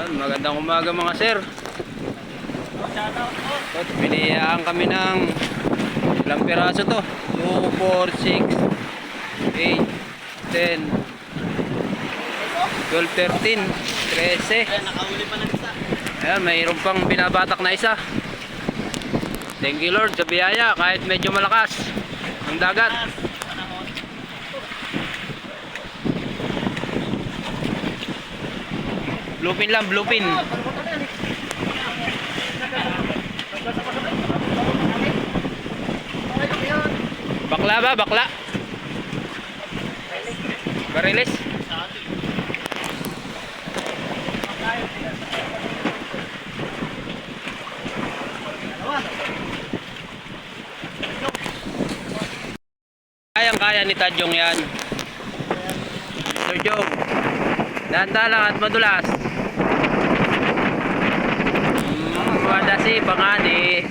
Yan, magandang umaga mga sir. At piniyaan kami ng ilang piraso to. 2, 4, 6, 8, 10, 12, 13, 13. Ayan, pa ng isa. Ayan, mayroon pang binabatak na isa. Thank you Lord sa biyaya kahit medyo malakas ang dagat. Bluepin lang, bluepin. Bakla ba? Bakla? Barilis? Kayang kaya ni Tadyong yan. Tadyong. Danda lang at madulas. Pangani.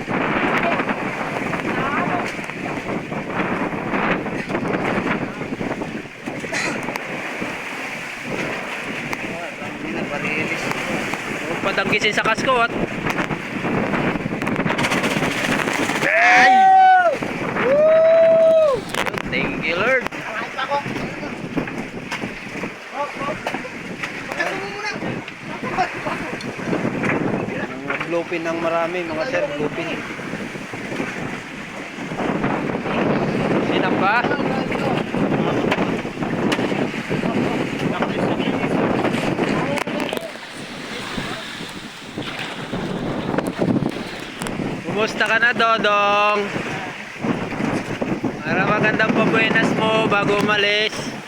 Huwag patanggisin sa kaskot. Ay! Thank you, Lord. Kahit ako. Mga bluepin ng marami, mga sir, bluepin. Sinap ba? Kumusta ka na, Dodong? Para magandang pabuenas mo bago umalis.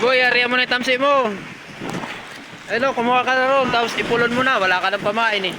Boy, ariya mo na yung tamsi mo. Hello, kumuha ka na ron, tapos ipulon mo na, wala ka ng pamain eh.